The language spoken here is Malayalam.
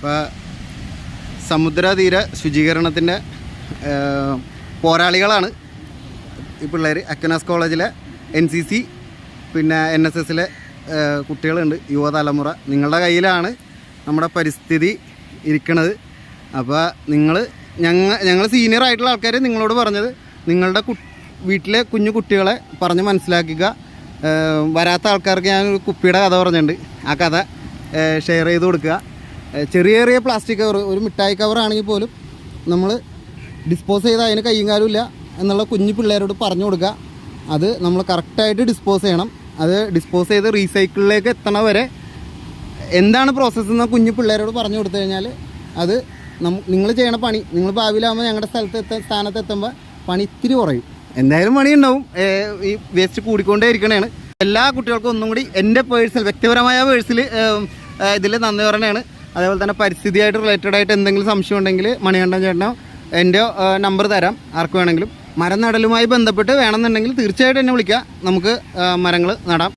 ഇപ്പോൾ സമുദ്രതീര ശുചീകരണത്തിന്റെ പോരാളികളാണ് ഈ പിള്ളേർ അക്വനാസ് കോളേജിലെ എൻ സി സി പിന്നെ എൻ എസ് എസിലെ കുട്ടികളുണ്ട്. യുവതലമുറ. നിങ്ങളുടെ കയ്യിലാണ് നമ്മുടെ പരിസ്ഥിതി ഇരിക്കണത്. അപ്പോൾ നിങ്ങൾ ഞങ്ങൾ ഞങ്ങൾ സീനിയർ ആയിട്ടുള്ള ആൾക്കാർ നിങ്ങളോട് പറഞ്ഞത് നിങ്ങളുടെ വീട്ടിലെ കുഞ്ഞു കുട്ടികളെ പറഞ്ഞ് മനസ്സിലാക്കുക. വരാത്ത ആൾക്കാർക്ക് ഞാൻ കുപ്പിയുടെ കഥ പറഞ്ഞിട്ടുണ്ട്. ആ കഥ ഷെയർ ചെയ്ത് കൊടുക്കുക. ചെറിയ ചെറിയ പ്ലാസ്റ്റിക് കവർ ഒരു മിഠായി കവർ ആണെങ്കിൽ പോലും നമ്മൾ ഡിസ്പോസ് ചെയ്ത് അതിന് കയ്യും കാലുമില്ല എന്നുള്ള കുഞ്ഞു പിള്ളേരോട് പറഞ്ഞു കൊടുക്കുക അത് നമ്മൾ കറക്റ്റായിട്ട് ഡിസ്പോസ് ചെയ്യണം. അത് ഡിസ്പോസ് ചെയ്ത് റീസൈക്കിളിലേക്ക് എത്തണ വരെ എന്താണ് പ്രോസസ്സ് എന്ന് കുഞ്ഞു പിള്ളേരോട് പറഞ്ഞു കൊടുത്തു കഴിഞ്ഞാൽ അത് നിങ്ങൾ ചെയ്യണ പണി നിങ്ങൾ ഭാവിയിലാകുമ്പോൾ ഞങ്ങളുടെ സ്ഥലത്ത് എത്ത സ്ഥാനത്ത് എത്തുമ്പോൾ പണി ഇത്തിരി കുറയും. എന്തായാലും പണി ഉണ്ടാവും. ഈ വേസ്റ്റ് കൂടിക്കൊണ്ടേ ഇരിക്കണേണ് എല്ലാ കുട്ടികൾക്കും ഒന്നും കൂടി എന്റെ പേഴ്സണൽ വ്യക്തിപരമായ പേഴ്സിൽ ഇതിൽ നന്ദി പറയണതാണ് അതേപോലെ തന്നെ പരിസ്ഥിതിയായിട്ട് റിലേറ്റഡ് ആയിട്ട് എന്തെങ്കിലും സംശയം ഉണ്ടെങ്കിൽ മണികണ്ഠൻ ചേട്ടനോ എന്റെ നമ്പർ തരാം. ആർക്ക് വേണമെങ്കിലും. മരം നടലുമായി ബന്ധപ്പെട്ട് വേണമെന്നുണ്ടെങ്കിൽ തീർച്ചയായിട്ടും എന്നെ വിളിക്കുക നമുക്ക് മരങ്ങൾ നടാം.